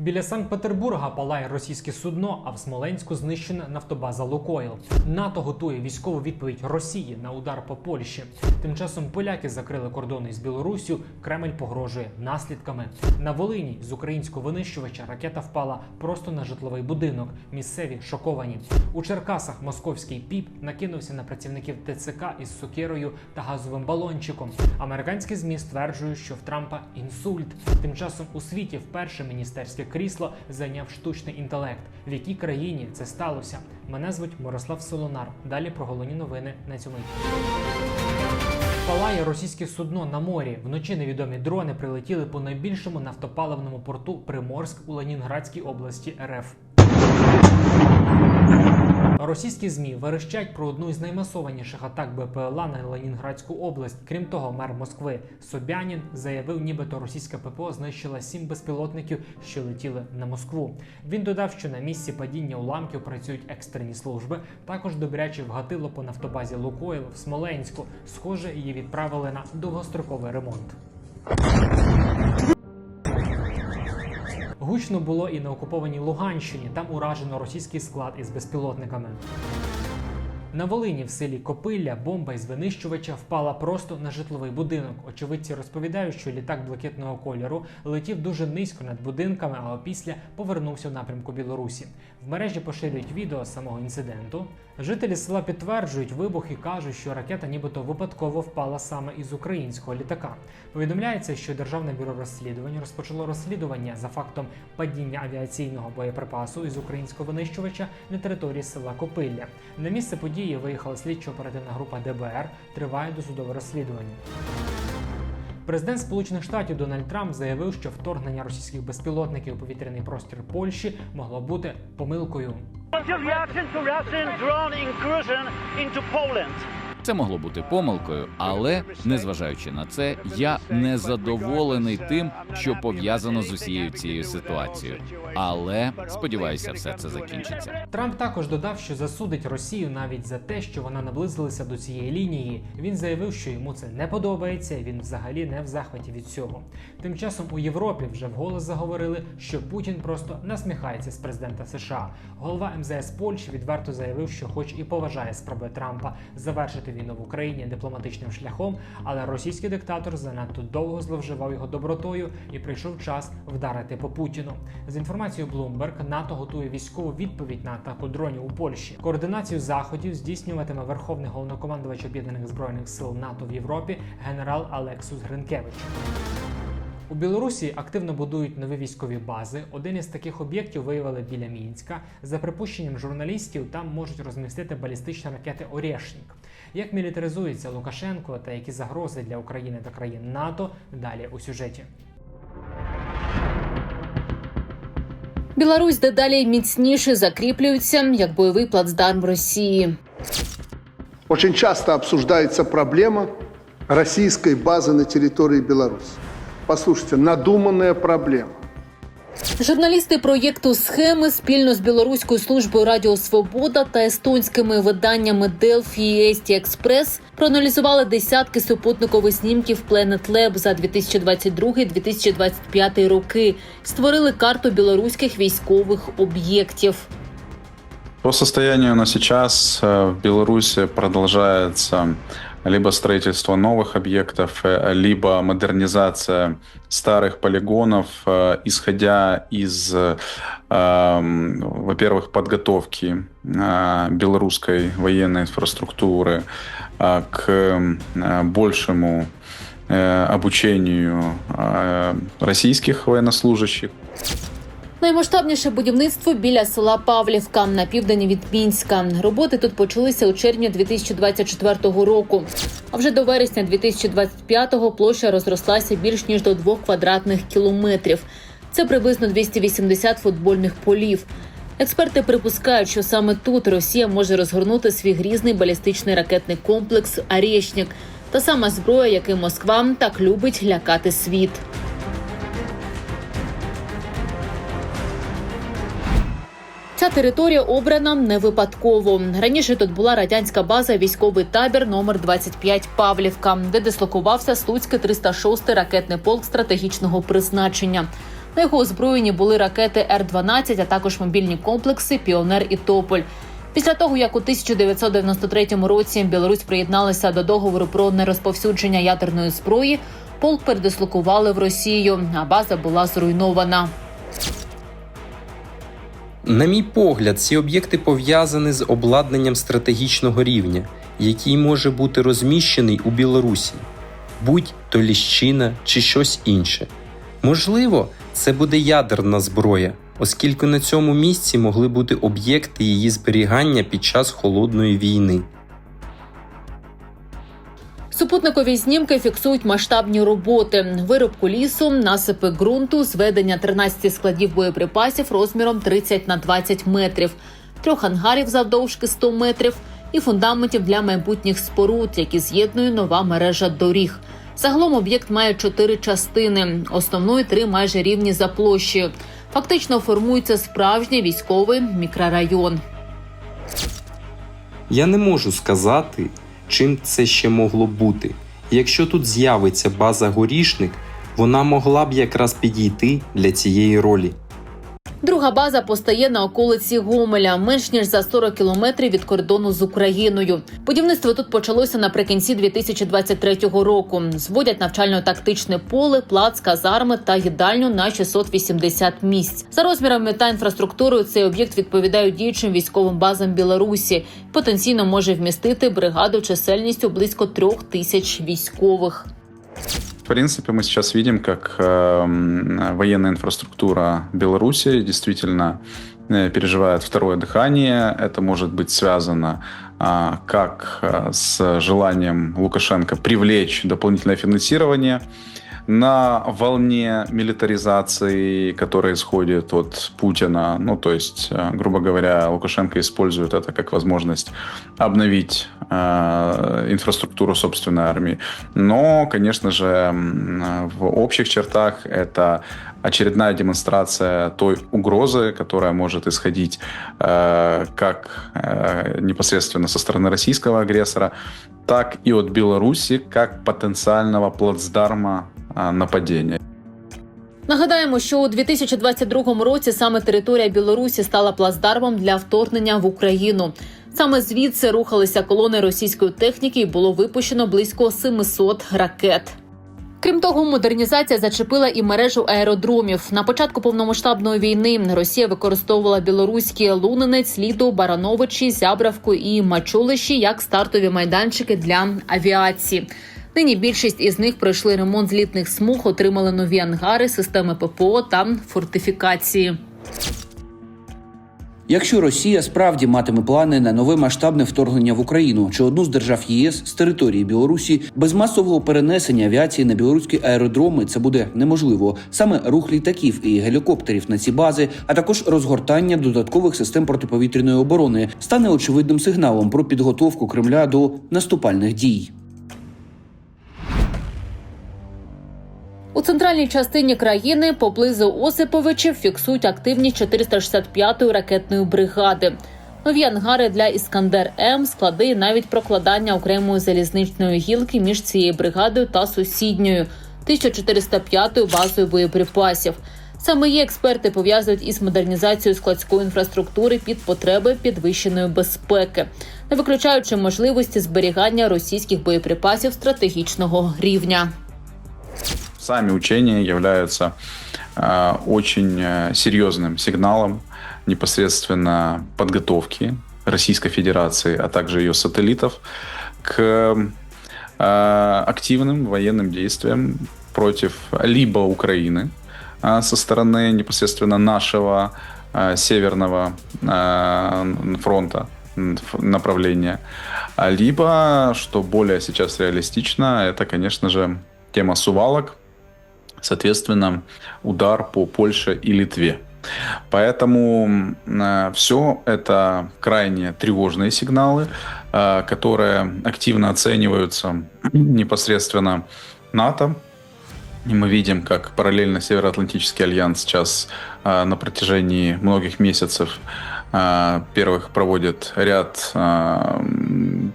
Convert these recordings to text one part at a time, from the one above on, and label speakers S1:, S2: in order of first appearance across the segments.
S1: Біля Санкт-Петербурга палає російське судно, а в Смоленську знищена нафтобаза Лукойл. НАТО готує військову відповідь Росії на удар по Польщі. Тим часом поляки закрили кордони з Білоруссю. Кремль погрожує наслідками. На Волині з українського винищувача ракета впала просто на житловий будинок. Місцеві шоковані. У Черкасах московський піп накинувся на працівників ТЦК із сокирою та газовим балончиком. Американські змі стверджують, що в Трампа інсульт. Тим часом у світі вперше міністерське крісло зайняв штучний інтелект. В якій країні це сталося? Мене звуть Мирослав Солонар. Далі про головні новини на мить. Палає російське судно на морі. Вночі невідомі дрони прилетіли по найбільшому нафтопаливному порту Приморськ у Ленінградській області РФ. Російські змі верещать про одну із наймасованіших атак БПЛА на Ленінградську область. Крім того, мер Москви Собянін заявив, нібито російська ППО знищила сім безпілотників, що летіли на Москву. Він додав, що на місці падіння уламків працюють екстрені служби. Також добряче вгатило по нафтобазі Лукойл в Смоленську. Схоже, її відправили на довгостроковий ремонт. Гучно було і на окупованій Луганщині. Там уражено російський склад із безпілотниками. На Волині в селі Копилля бомба із винищувача впала просто на житловий будинок. Очевидці розповідають, що літак блакитного кольору летів дуже низько над будинками, а опісля повернувся в напрямку Білорусі. Мережі поширюють відео з самого інциденту. Жителі села підтверджують вибух і кажуть, що ракета нібито випадково впала саме із українського літака. Повідомляється, що Державне бюро розслідувань розпочало розслідування за фактом падіння авіаційного боєприпасу із українського винищувача на території села Копилля. На місце події виїхала слідчо-оперативна група ДБР. Триває досудове розслідування. Президент Сполучених Штатів Дональд Трамп заявив, що вторгнення російських безпілотників у повітряний простір Польщі могло бути помилкою.
S2: Reaction to Russian drone incursion into Poland?
S3: Це могло бути помилкою, але незважаючи на це, я не задоволений тим, що пов'язано з усією цією ситуацією. Але сподіваюся, все це закінчиться.
S1: Трамп також додав, що засудить Росію навіть за те, що вона наблизилася до цієї лінії. Він заявив, що йому це не подобається, він взагалі не в захваті від цього. Тим часом у Європі вже вголос заговорили, що Путін просто насміхається з президента США. Голова МЗС Польщі відверто заявив, що, хоч і поважає спроби Трампа завершити війну в Україні дипломатичним шляхом, але російський диктатор занадто довго зловживав його добротою і прийшов час вдарити по Путіну. З інформацією Bloomberg, НАТО готує військову відповідь на атаку дронів у Польщі. Координацію заходів здійснюватиме Верховний головнокомандувач об'єднаних збройних сил НАТО в Європі генерал Алексус Гринкевич. У Білорусі активно будують нові військові бази. Один із таких об'єктів виявили біля Мінська. За припущенням журналістів, там можуть розмістити балістичні ракети Орєшнік. Як мілітаризується Лукашенко та які загрози для України та країн НАТО далі у сюжеті.
S4: Білорусь дедалі міцніше закріплюється як бойовий плацдарм Росії.
S5: Очень часто обсуждается проблема российской базы на территории Беларуси. Послушайте, надуманная проблема.
S4: Журналісти проєкту схеми спільно з білоруською службою Радіо Свобода та естонськими виданнями Delphi і Ести Експрес проаналізували десятки супутникових снімків Planet Lab за 2022-2025 роки. Створили карту білоруських військових об'єктів.
S6: По состоянию на сейчас э, в Беларуси продолжается либо строительство новых объектов, э, либо модернизация старых полигонов, э, исходя из, э, во-первых, подготовки белорусской военной инфраструктуры к большему обучению российских военнослужащих.
S4: Наймасштабніше будівництво біля села Павлівка на південь від Мінська. Роботи тут почалися у червні 2024 року. А вже до вересня 2025-го площа розрослася більш ніж до двох квадратних кілометрів. Це приблизно 280 футбольних полів. Експерти припускають, що саме тут Росія може розгорнути свій грізний балістичний ракетний комплекс «Арєшнік» – та сама зброя, яким Москва так любить лякати світ. Територія обрана не випадково. Раніше тут була радянська база військовий табір номер 25 Павлівка, де дислокувався Слуцький 306 ракетний полк стратегічного призначення. На його озброєнні були ракети Р-12, а також мобільні комплекси Піонер і Тополь. Після того, як у 1993 році Білорусь приєдналася до договору про нерозповсюдження ядерної зброї, полк передислокували в Росію, а база була зруйнована.
S7: На мій погляд, ці об'єкти пов'язані з обладнанням стратегічного рівня, який може бути розміщений у Білорусі, будь то ліщина чи щось інше. Можливо, це буде ядерна зброя, оскільки на цьому місці могли бути об'єкти її зберігання під час холодної війни.
S4: Супутникові знімки фіксують масштабні роботи: вирубку лісу, насипи ґрунту, зведення 13 складів боєприпасів розміром 30 на 20 метрів, трьох ангарів завдовжки 100 метрів і фундаментів для майбутніх споруд, які з'єднує нова мережа доріг. Загалом об'єкт має чотири частини, основної три майже рівні за площею. Фактично формується справжній військовий мікрорайон.
S7: Я не можу сказати, чим це ще могло бути. Якщо тут з'явиться база горішник, вона могла б якраз підійти для цієї ролі.
S4: Друга база постає на околиці Гомеля, менш ніж за 40 кілометрів від кордону з Україною. Будівництво тут почалося наприкінці 2023 року. Зводять навчально-тактичне поле, плац, казарми та їдальню на 680 місць. За розмірами та інфраструктурою цей об'єкт відповідає діючим військовим базам Білорусі. Потенційно може вмістити бригаду чисельністю близько трьох тисяч військових
S6: В принципе, мы сейчас видим, как э, м, военная инфраструктура Беларуси действительно э, переживает второе дыхание. Это может быть связано а, как а, с желанием Лукашенко привлечь дополнительное финансирование на волне милитаризации, которая исходит от Путина. Ну, то есть, э, грубо говоря, Лукашенко использует это как возможность обновить э, инфраструктуру собственной армии. Но, конечно же, в общих чертах это очередная демонстрация той угрозы, которая может исходить э, как э, непосредственно со стороны российского агрессора, так и от Беларуси как потенциального плацдарма нападения.
S4: Нагадаємо, що у 2022 році саме територія Білорусі стала плацдармом для вторгнення в Україну. Саме звідси рухалися колони російської техніки і було випущено близько 700 ракет. Крім того, модернізація зачепила і мережу аеродромів. На початку повномасштабної війни Росія використовувала білоруські Лунинець, Ліду, Барановичі, Зябравку і Мачулищі як стартові майданчики для авіації. Нині більшість із них пройшли ремонт злітних смуг, отримали нові ангари, системи ППО та фортифікації.
S8: Якщо Росія справді матиме плани на нове масштабне вторгнення в Україну чи одну з держав ЄС з території Білорусі, без масового перенесення авіації на білоруські аеродроми це буде неможливо. Саме рух літаків і гелікоптерів на ці бази, а також розгортання додаткових систем протиповітряної оборони, стане очевидним сигналом про підготовку Кремля до наступальних дій.
S4: У центральній частині країни поблизу Осиповичів фіксують активність 465-ї ракетної бригади. Нові ангари для Іскандер М, склади і навіть прокладання окремої залізничної гілки між цією бригадою та сусідньою 1405-ю базою боєприпасів. Саме її експерти пов'язують із модернізацією складської інфраструктури під потреби підвищеної безпеки, не виключаючи можливості зберігання російських боєприпасів стратегічного рівня.
S6: Сами учения являются э, очень серьезным сигналом непосредственно подготовки Российской Федерации, а также ее сателлитов к э, активным военным действиям против либо Украины э, со стороны непосредственно нашего э, северного э, фронта направления, а либо, что более сейчас реалистично, это, конечно же, тема сувалок, соответственно, удар по Польше и Литве. Поэтому все это крайне тревожные сигналы, э, которые активно оцениваются непосредственно НАТО. И мы видим, как параллельно Североатлантический альянс сейчас э, на протяжении многих месяцев э, первых проводит ряд э,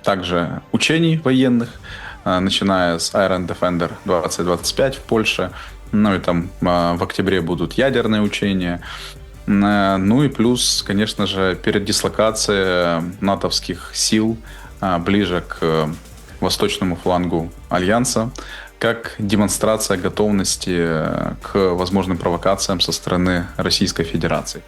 S6: также учений военных, э, начиная с Iron Defender 2025 в Польше, Ну и там а, в октябре будут ядерные учения. Э, Ну и плюс, конечно же, передислокация натовских сил а, ближе к э, восточному флангу Альянса, как демонстрация готовности э, к возможным провокациям со стороны Российской Федерации.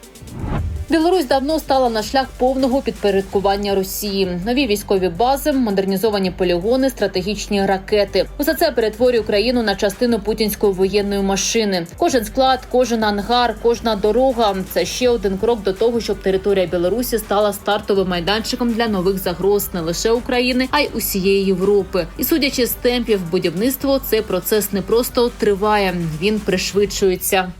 S4: Білорусь давно стала на шлях повного підпорядкування Росії. Нові військові бази, модернізовані полігони, стратегічні ракети. Усе це перетворює Україну на частину путінської воєнної машини. Кожен склад, кожен ангар, кожна дорога це ще один крок до того, щоб територія Білорусі стала стартовим майданчиком для нових загроз не лише України, а й усієї Європи. І судячи з темпів будівництва, цей процес не просто триває, він пришвидшується.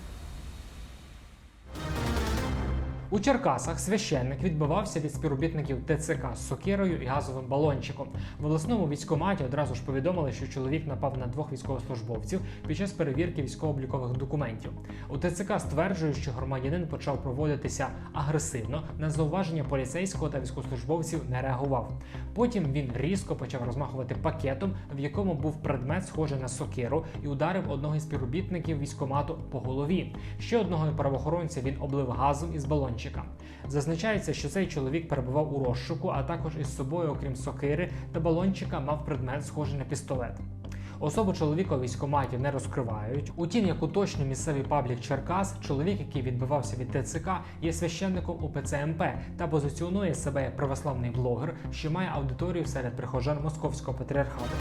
S1: У Черкасах священник відбивався від співробітників ТЦК з сокирою і газовим балончиком. В обласному військкоматі одразу ж повідомили, що чоловік напав на двох військовослужбовців під час перевірки військово-облікових документів. У ТЦК стверджують, що громадянин почав проводитися агресивно. На зауваження поліцейського та військовослужбовців не реагував. Потім він різко почав розмахувати пакетом, в якому був предмет, схожий на сокиру, і ударив одного із співробітників військкомату по голові. Ще одного правоохоронця він облив газом із балончика. Зазначається, що цей чоловік перебував у розшуку, а також із собою, окрім сокири та балончика, мав предмет, схожий на пістолет. Особу чоловіка у не розкривають. Утім, як уточнює місцевий паблік Черкас, чоловік, який відбивався від ТЦК, є священником у ПЦМП та позиціонує себе як православний блогер, що має аудиторію серед прихожан московського патріархату.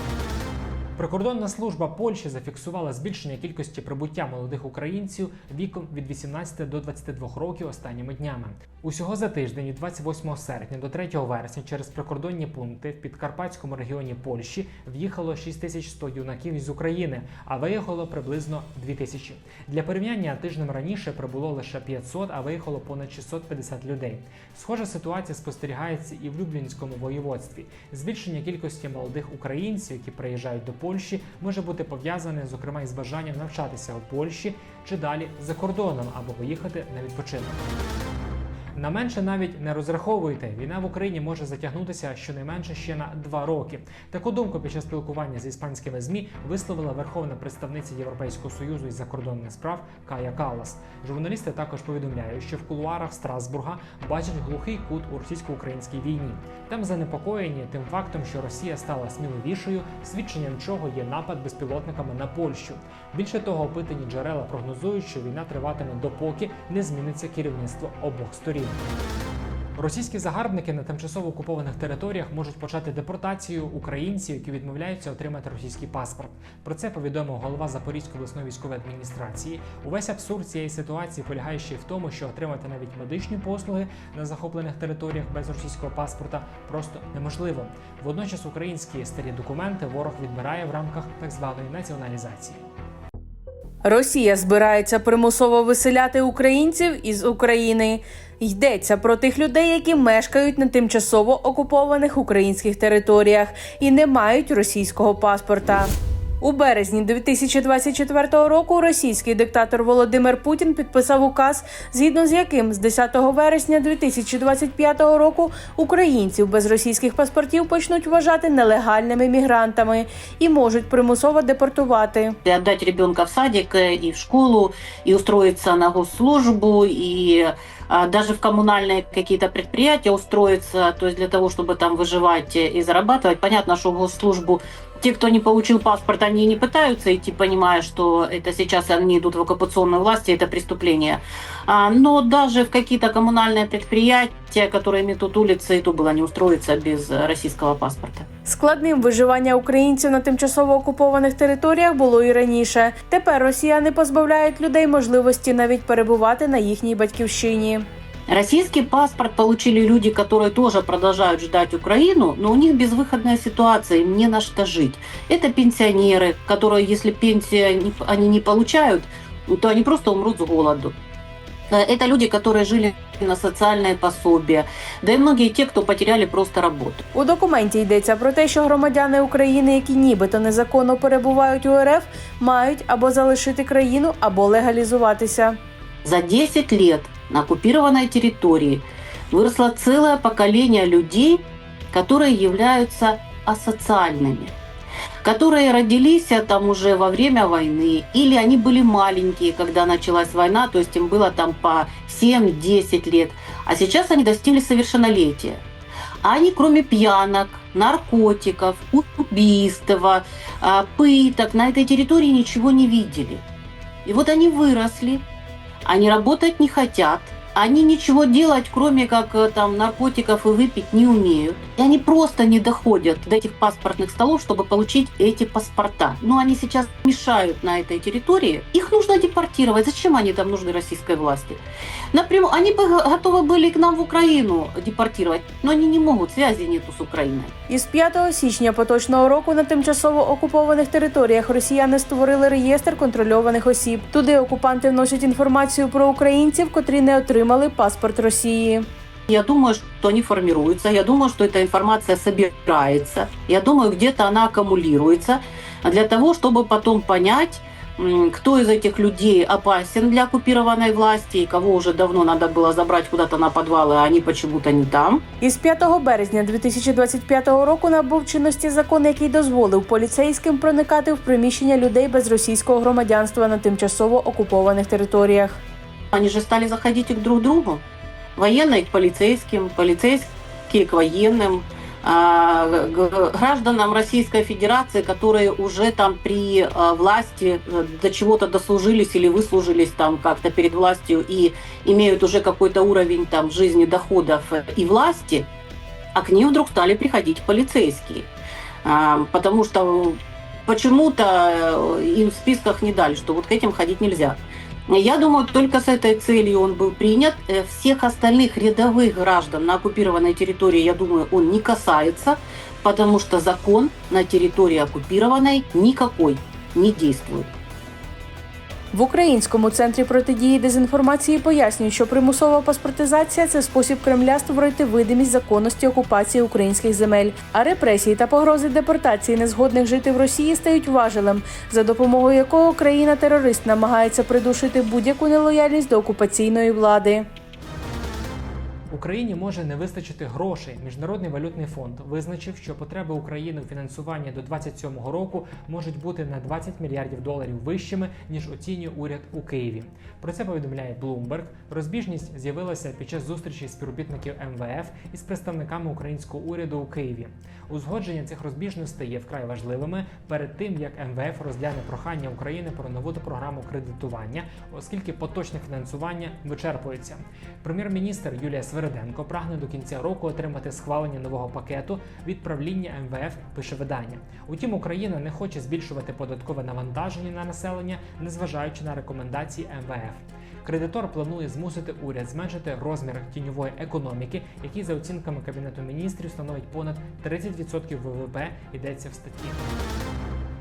S1: Прикордонна служба Польщі зафіксувала збільшення кількості прибуття молодих українців віком від 18 до 22 років останніми днями. Усього за тиждень від 28 серпня до 3 вересня через прикордонні пункти в підкарпатському регіоні Польщі в'їхало 6100 юнаків із України, а виїхало приблизно 2000. Для порівняння тижнем раніше прибуло лише 500, а виїхало понад 650 людей. Схожа ситуація спостерігається і в Люблінському воєводстві. Збільшення кількості молодих українців, які приїжджають до Польщі, може бути пов'язане, зокрема, із бажанням навчатися у Польщі чи далі за кордоном або поїхати на відпочинок. На менше навіть не розраховуйте. Війна в Україні може затягнутися щонайменше ще на два роки. Таку думку під час спілкування з іспанськими змі висловила верховна представниця Європейського союзу із закордонних справ Кая Калас. Журналісти також повідомляють, що в кулуарах Страсбурга бачать глухий кут у російсько-українській війні. Там занепокоєні тим фактом, що Росія стала сміливішою, свідченням чого є напад безпілотниками на Польщу. Більше того, опитані джерела прогнозують, що війна триватиме допоки не зміниться керівництво обох сторін. Російські загарбники на тимчасово окупованих територіях можуть почати депортацію українців, які відмовляються отримати російський паспорт. Про це повідомив голова Запорізької обласної військової адміністрації. Увесь абсурд цієї ситуації полягає ще й в тому, що отримати навіть медичні послуги на захоплених територіях без російського паспорта просто неможливо. Водночас українські старі документи ворог відбирає в рамках так званої націоналізації.
S9: Росія збирається примусово виселяти українців із України. Йдеться про тих людей, які мешкають на тимчасово окупованих українських територіях і не мають російського паспорта. У березні 2024 року російський диктатор Володимир Путін підписав указ, згідно з яким з 10 вересня 2025 року українців без російських паспортів почнуть вважати нелегальними мігрантами і можуть примусово депортувати.
S10: и отдать в садик э, и в школу, и устроиться на госслужбу, а, даже в коммунальные какие-то предприятия устроиться, то есть для того, чтобы там выживать э, и зарабатывать. Понятно, что в госслужбу те, кто не получил паспорт, они не пытаются идти, понимая, что это сейчас они идут в оккупационную власть, и это преступление. А, но даже в какие-то коммунальные предприятия, которые имеют тут улицы, и то было не устроиться без э, российского паспорта.
S9: Складним виживання українців на тимчасово окупованих територіях було і раніше. Тепер росіяни позбавляють людей можливості навіть перебувати на їхній батьківщині.
S10: Российский паспорт получили люди, которые тоже продолжают ждать Украину, но у них безвыходная ситуация, им не на что жить. Это пенсионеры, которые, если пенсию не- они не получают, то они просто умрут с голоду. Э, Это люди, которые жили на социальное пособие, да и многие те, кто потеряли просто работу.
S9: У документі йдеться про те, що громадяни України, які нібито незаконно перебувають у РФ, мають або залишити країну, або легалізуватися.
S10: За 10 лет на оккупированной территории выросло целое поколение людей, которые являются асоциальными. которые родились а, там уже во время войны, или они были маленькие, когда началась война, то есть им было там по 7-10 лет, а сейчас они достигли совершеннолетия. А они, кроме пьянок, наркотиков, убийства, а, пыток, на этой территории ничего не видели. И вот они выросли, они работать не хотят, они ничего делать, кроме как э, там наркотиков и выпить, не умеют. И они просто не доходят до этих паспортных столов, чтобы получить эти паспорта. Но они сейчас мешают на этой территории. Их нужно депортировать. Зачем они там нужны российской власти? Напрямую, они бы г- готовы были к нам в Украину депортировать, но они не могут, связи нету с Украиной.
S9: Із 5 січня поточного року на тимчасово окупованих територіях росіяни створили реєстр контрольованих осіб. Туди окупанти вносять інформацію про українців, котрі не отримали паспорт Росії.
S10: Я думаю, что они формируются, я думаю, что эта информация собирается, я думаю, где-то она аккумулируется для того, чтобы потом понять, м, кто из этих людей опасен для оккупированной власти и кого уже давно надо было забрать куда-то на подвалы, а они почему-то не там.
S9: Із 5 березня 2025 року набув чинності закон, який дозволив поліцейським проникати в приміщення людей без російського громадянства на тимчасово окупованих територіях.
S10: Они же стали заходить и к друг другу. Военные к полицейским, полицейские к военным, а, г- гражданам Российской Федерации, которые уже там при а, власти э, до чего-то дослужились или выслужились там как-то перед властью и имеют уже какой-то уровень там жизни, доходов и власти, а к ним вдруг стали приходить полицейские. А, Потому что почему-то э, им в списках не дали, что вот к этим ходить нельзя. Я думаю, только с этой целью он был принят. Э, Всех остальных рядовых граждан на оккупированной территории, я думаю, он не касается, потому что закон на территории оккупированной никакой не действует.
S9: В Українському центрі протидії дезінформації пояснюють, що примусова паспортизація це спосіб Кремля створити видимість законності окупації українських земель. А репресії та погрози депортації незгодних жити в Росії стають важелем, за допомогою якого країна-терорист намагається придушити будь-яку нелояльність до окупаційної влади.
S1: Україні може не вистачити грошей. Міжнародний валютний фонд визначив, що потреби України у фінансуванні до 2027 року можуть бути на 20 мільярдів доларів вищими ніж оцінює уряд у Києві. Про це повідомляє Bloomberg. Розбіжність з'явилася під час зустрічі співробітників МВФ із представниками українського уряду у Києві. Узгодження цих розбіжностей є вкрай важливими перед тим, як МВФ розгляне прохання України про нову програму кредитування, оскільки поточне фінансування вичерпується. Прем'єр-міністр Юлія Свериденко прагне до кінця року отримати схвалення нового пакету від правління МВФ, пише видання. Утім, Україна не хоче збільшувати податкове навантаження на населення, незважаючи на рекомендації МВФ. Кредитор планує змусити уряд зменшити розмір тіньової економіки, який за оцінками кабінету міністрів становить понад 30% ВВП, йдеться в статті.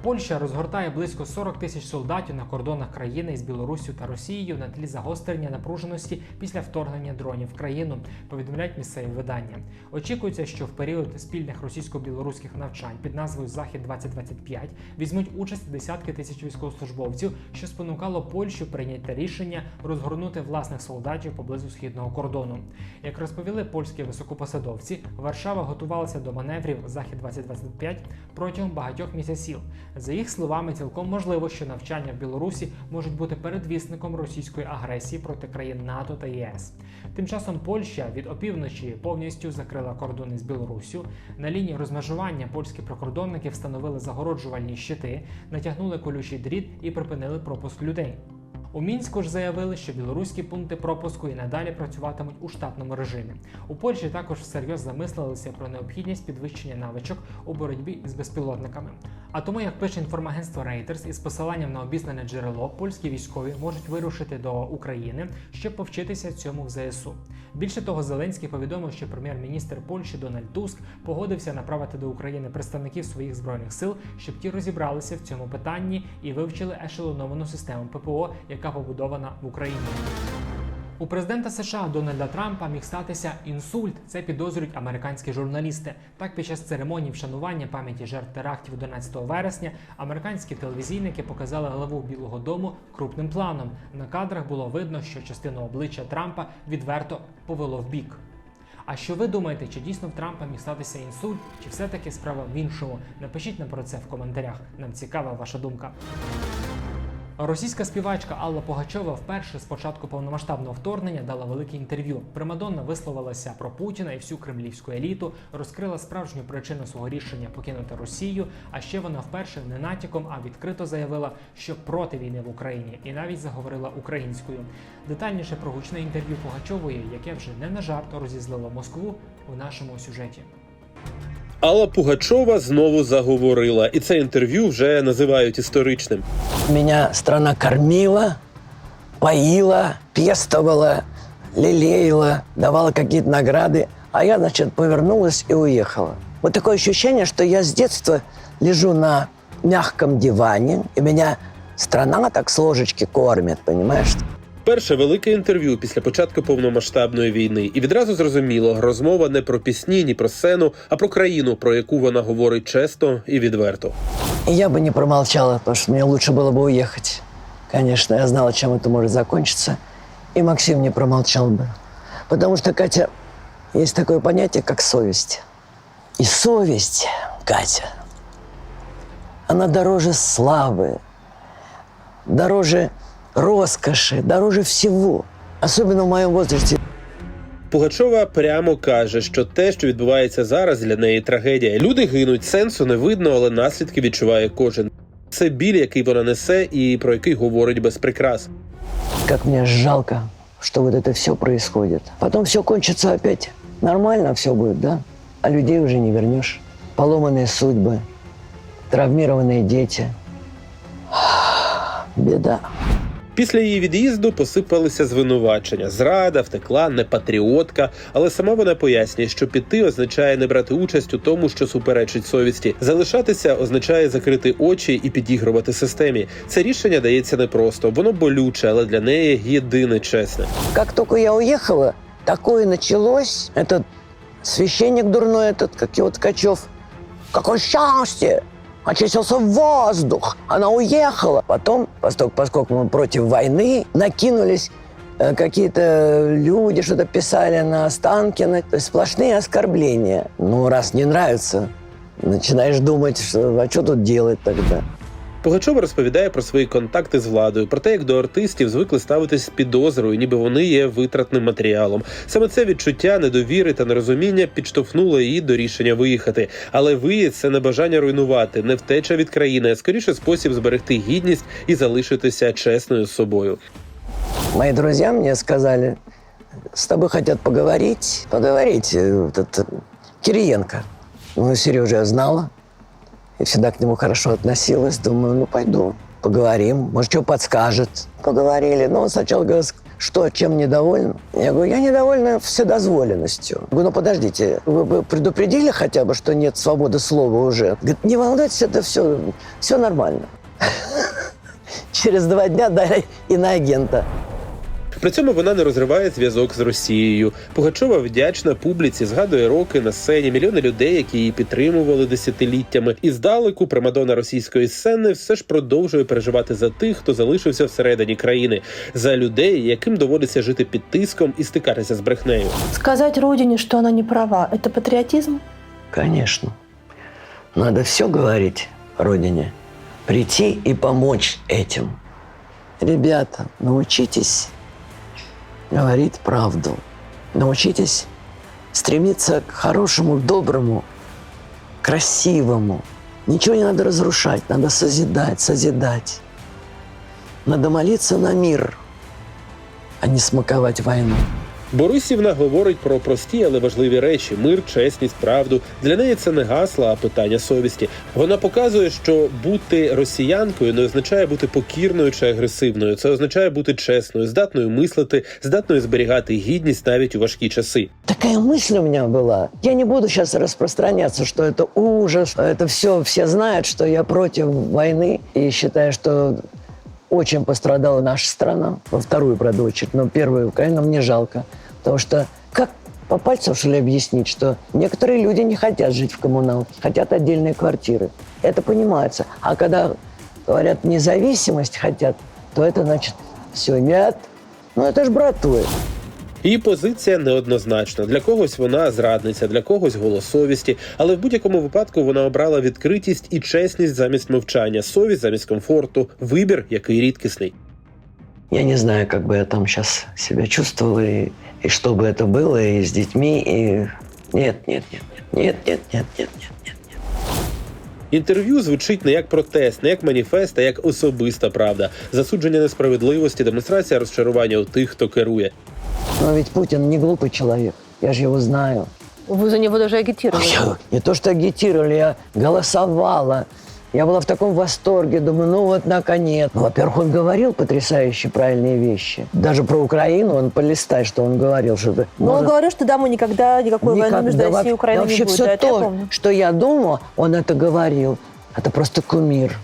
S1: Польща розгортає близько 40 тисяч солдатів на кордонах країни із Білоруссю та Росією на тлі загострення напруженості після вторгнення дронів в країну. Повідомляють місцеві видання. Очікується, що в період спільних російсько-білоруських навчань під назвою Захід 2025 візьмуть участь десятки тисяч військовослужбовців, що спонукало Польщу прийняти рішення розгорнути власних солдатів поблизу східного кордону. Як розповіли польські високопосадовці, Варшава готувалася до маневрів Захід 2025 протягом багатьох місяців. За їх словами, цілком можливо, що навчання в Білорусі можуть бути передвісником російської агресії проти країн НАТО та ЄС. Тим часом Польща від опівночі повністю закрила кордони з Білоруссю. На лінії розмежування польські прикордонники встановили загороджувальні щити, натягнули колючий дріт і припинили пропуск людей. У мінську ж заявили, що білоруські пункти пропуску і надалі працюватимуть у штатному режимі. У Польщі також всерйоз замислилися про необхідність підвищення навичок у боротьбі з безпілотниками. А тому, як пише інформагентство Reuters, із посиланням на обізнане джерело, польські військові можуть вирушити до України, щоб повчитися цьому в ЗСУ. Більше того, Зеленський повідомив, що прем'єр-міністр Польщі Дональд Туск погодився направити до України представників своїх збройних сил, щоб ті розібралися в цьому питанні і вивчили ешелоновану систему ППО, яка побудована в Україні. У президента США Дональда Трампа міг статися інсульт. Це підозрюють американські журналісти. Так, під час церемонії вшанування пам'яті жертв терактів 11 вересня американські телевізійники показали главу Білого Дому крупним планом. На кадрах було видно, що частину обличчя Трампа відверто повело в бік. А що ви думаєте, чи дійсно в Трампа міг статися інсульт, чи все-таки справа в іншому? Напишіть нам про це в коментарях. Нам цікава ваша думка. Російська співачка Алла Пугачова вперше з початку повномасштабного вторгнення дала велике інтерв'ю. Примадонна висловилася про Путіна і всю кремлівську еліту, розкрила справжню причину свого рішення покинути Росію. А ще вона вперше не натяком, а відкрито заявила, що проти війни в Україні, і навіть заговорила українською. Детальніше про гучне інтерв'ю Пугачової, яке вже не на жарт розізлило Москву у нашому сюжеті.
S11: Алла Пугачова знову заговорила, і це інтерв'ю вже називають історичним.
S12: Меня страна кормила, поила, пестовала, лелеяла, давала какие-то награды. А я, значит, повернулась и уехала. Вот такое ощущение, что я с детства лежу на мягком диване, и меня страна так с ложечки кормит, понимаешь?
S11: Перше велике інтерв'ю після початку повномасштабної війни, і відразу зрозуміло, розмова не про пісні, ні про сцену, а про країну, про яку вона говорить чесно і відверто.
S12: И я бы не промолчала, потому что мне лучше было бы уехать. Конечно, я знала, чем это может закончиться. И Максим не промолчал бы. Потому что, Катя, есть такое понятие, как совесть. И совесть, Катя, она дороже славы, дороже роскоши, дороже всего. Особенно в моем возрасте.
S11: Пугачова прямо каже, що те, що відбувається зараз, для неї трагедія. Люди гинуть, сенсу не видно, але наслідки відчуває кожен. Це біль, який вона несе, і про який говорить без прикрас.
S12: Как мне жалко, что вот это все происходит. Потом все кончится опять. Нормально все будет, да? А людей уже не вернешь. Поломанные судьбы, травмированные дети. Беда.
S11: Після її від'їзду посипалися звинувачення: зрада, втекла, не патріотка. Але сама вона пояснює, що піти означає не брати участь у тому, що суперечить совісті. Залишатися означає закрити очі і підігрувати системі. Це рішення дається непросто, воно болюче, але для неї єдине чесне.
S12: Как только я уехала, такое началось. Этот священник дурной, этот, как его Ткачев. Какое счастье! Очистился воздух. Она уехала. Потом, поскольку, поскольку мы против войны, накинулись э, какие-то люди, что-то писали на Останкина. То есть сплошные оскорбления. Ну, раз не нравится, начинаешь думать, что, а что тут делать тогда?
S11: Пугачова розповідає про свої контакти з владою, про те, як до артистів звикли ставитись з підозрою, ніби вони є витратним матеріалом. Саме це відчуття недовіри та нерозуміння підштовхнуло її до рішення виїхати. Але виїзд – це не бажання руйнувати, не втеча від країни, а скоріше спосіб зберегти гідність і залишитися чесною з собою.
S12: Мои друзья мне сказали, с тобой хотят поговорить. Поговорить. э, Вот этот Кириенко. Ну, Сережа знала. И всегда к нему хорошо относилась. Думаю, ну, пойду, поговорим. Может, что подскажет. Поговорили. Но он сначала говорит, что, чем недоволен? Я говорю, я недовольна вседозволенностью. Говорю, ну, подождите, вы бы предупредили хотя бы, что нет свободы слова уже? Говорит, не волнуйтесь, это все, все нормально. Через два дня дали иноагента.
S11: При цьому вона не розриває зв'язок з Росією. Пугачова вдячна публіці, згадує роки на сцені, мільйони людей, які її підтримували десятиліттями. І здалеку примадона російської сцени все ж продовжує переживати за тих, хто залишився всередині країни, за людей, яким доводиться жити під тиском і стикатися з брехнею.
S13: Сказать родине, что она не права, это патриотизм?
S12: Конечно. Надо все говорить родине. Прийти и помочь этим. Ребята, научитесь говорить правду. Научитесь стремиться к хорошему, доброму, красивому. Ничего не надо разрушать, надо созидать, созидать. Надо молиться на мир, а не смаковать войну.
S11: Борисівна говорить про прості, але важливі речі: мир, чесність, правду. Для неї це не гасла, а питання совісті. Вона показує, що бути росіянкою не означає бути покірною чи агресивною. Це означає бути чесною, здатною мислити, здатною зберігати гідність навіть у важкі часи.
S12: Такая мысль у меня была. Я не буду сейчас распространяться, что это ужас, это все, все знают, что я против войны и считаю, что очень пострадала наша страна. Во вторую, правда, очередь, но первую, конечно, мне жалко. Потому что как по пальцам, что ли, объяснить, что некоторые люди не хотят жить в коммуналке, хотят отдельные квартиры. Это понимается. А когда говорят независимость хотят, то это значит все, нет. Ну это ж братует.
S11: Її позиція неоднозначна. Для когось вона зрадниця, для когось голос совісті. Але в будь-якому випадку вона обрала відкритість і чесність замість мовчання, совість замість комфорту, вибір, який рідкісний.
S12: Я не знаю, как бы я там сейчас себя чувствовал, и, и что бы это было, и с детьми, и... Нет, нет, нет, нет, нет, нет, нет, нет, нет.
S11: Інтерв'ю звучить не як протест, не як маніфест, а як особиста правда, засудження несправедливості, демонстрація розчарування у тих, хто керує.
S12: Но ведь Путин не глупый человек, я же его знаю.
S13: Вы за него даже агитировали.
S12: Я не то что агитировали, я голосовала. Я была в таком восторге, думаю, ну вот наконец. Ну, во-первых, он говорил потрясающие правильные вещи. Даже про Украину он полистай, что он говорил, что это
S13: Но он
S12: может-
S13: говорил, что да, мы никогда никакой войны между
S12: Никогда
S13: Россией и
S12: во-
S13: Украиной
S12: вообще
S13: не будет.
S12: все
S13: Да, это я
S12: то,
S13: помню.
S12: что я думала, он это говорил. Это просто кумир.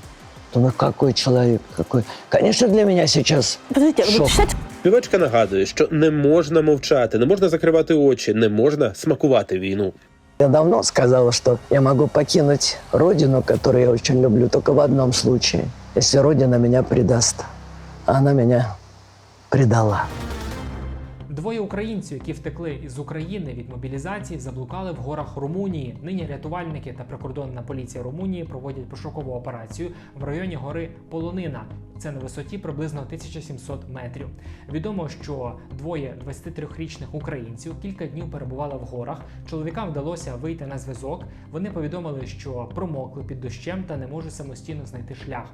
S12: Думаю, какой человек, какой. Конечно, для меня сейчас
S13: Подождите,
S12: шок.
S13: вот считать
S11: Співачка нагадує, що не можна мовчати, не можна закривати очі, не можна смакувати війну.
S12: Я давно сказала, что я могу покинуть родину, которую я очень люблю, только в одном случае. Если родина меня предаст. А Она меня предала.
S1: Двоє українців, які втекли із України від мобілізації, заблукали в горах Румунії. Нині рятувальники та прикордонна поліція Румунії проводять пошукову операцію в районі гори Полонина. Це на висоті приблизно 1700 метрів. Відомо, що двоє 23-річних українців кілька днів перебували в горах. Чоловікам вдалося вийти на зв'язок. Вони повідомили, що промокли під дощем та не можуть самостійно знайти шлях.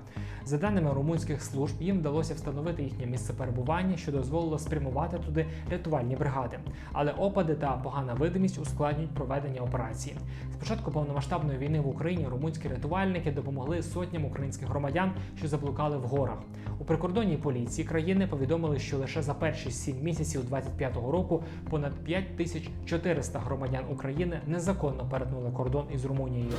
S1: За даними румунських служб, їм вдалося встановити їхнє місце перебування, що дозволило спрямувати туди рятувальні бригади. Але опади та погана видимість ускладнюють проведення операції. З початку повномасштабної війни в Україні румунські рятувальники допомогли сотням українських громадян, що заблукали в горах. У прикордонній поліції країни повідомили, що лише за перші 7 місяців 25-го року понад 5400 громадян України незаконно перетнули кордон із Румунією.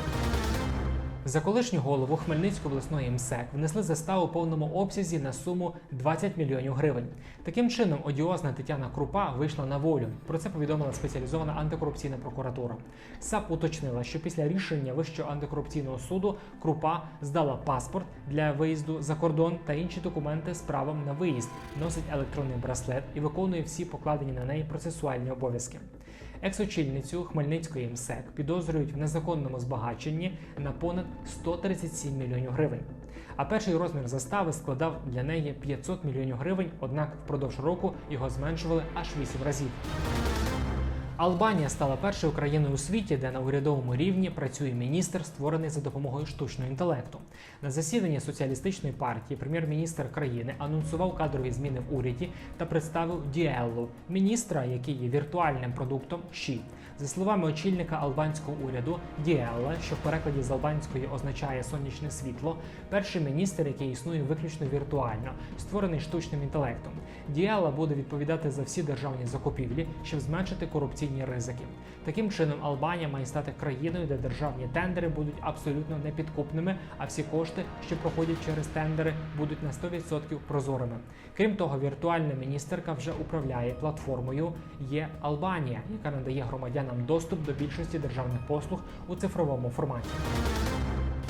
S1: За колишню голову Хмельницької обласної МСЕК внесли заставу у повному обсязі на суму 20 мільйонів гривень. Таким чином, одіозна Тетяна Крупа вийшла на волю. Про це повідомила спеціалізована антикорупційна прокуратура. САП уточнила, що після рішення Вищого антикорупційного суду Крупа здала паспорт для виїзду за кордон та інші документи з правом на виїзд, носить електронний браслет і виконує всі покладені на неї процесуальні обов'язки. Екс-очільницю Хмельницької МСЕК підозрюють в незаконному збагаченні на понад 137 мільйонів гривень. А перший розмір застави складав для неї 500 мільйонів гривень, однак впродовж року його зменшували аж 8 разів. Албанія стала першою країною у світі, де на урядовому рівні працює міністр, створений за допомогою штучного інтелекту. На засіданні соціалістичної партії прем'єр-міністр країни анонсував кадрові зміни в уряді та представив Діеллу, міністра, який є віртуальним продуктом ЩІ. За словами очільника албанського уряду Діелла, що в перекладі з албанської означає сонячне світло, перший міністр, який існує виключно віртуально, створений штучним інтелектом. Діелла буде відповідати за всі державні закупівлі, щоб зменшити корупційні ризики. Таким чином, Албанія має стати країною, де державні тендери будуть абсолютно непідкупними, а всі кошти, що проходять через тендери, будуть на 100% прозорими. Крім того, віртуальна міністерка вже управляє платформою Є Албанія, яка надає громадянам доступ до більшості державних послуг у цифровому форматі.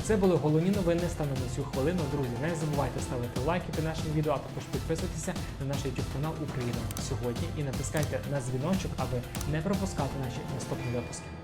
S1: Це були головні новини станом на цю хвилину. Друзі, не забувайте ставити лайки під нашим відео, а також підписуватися на наш YouTube канал Україна сьогодні і натискайте на дзвіночок, аби не пропускати наші наступні випуски.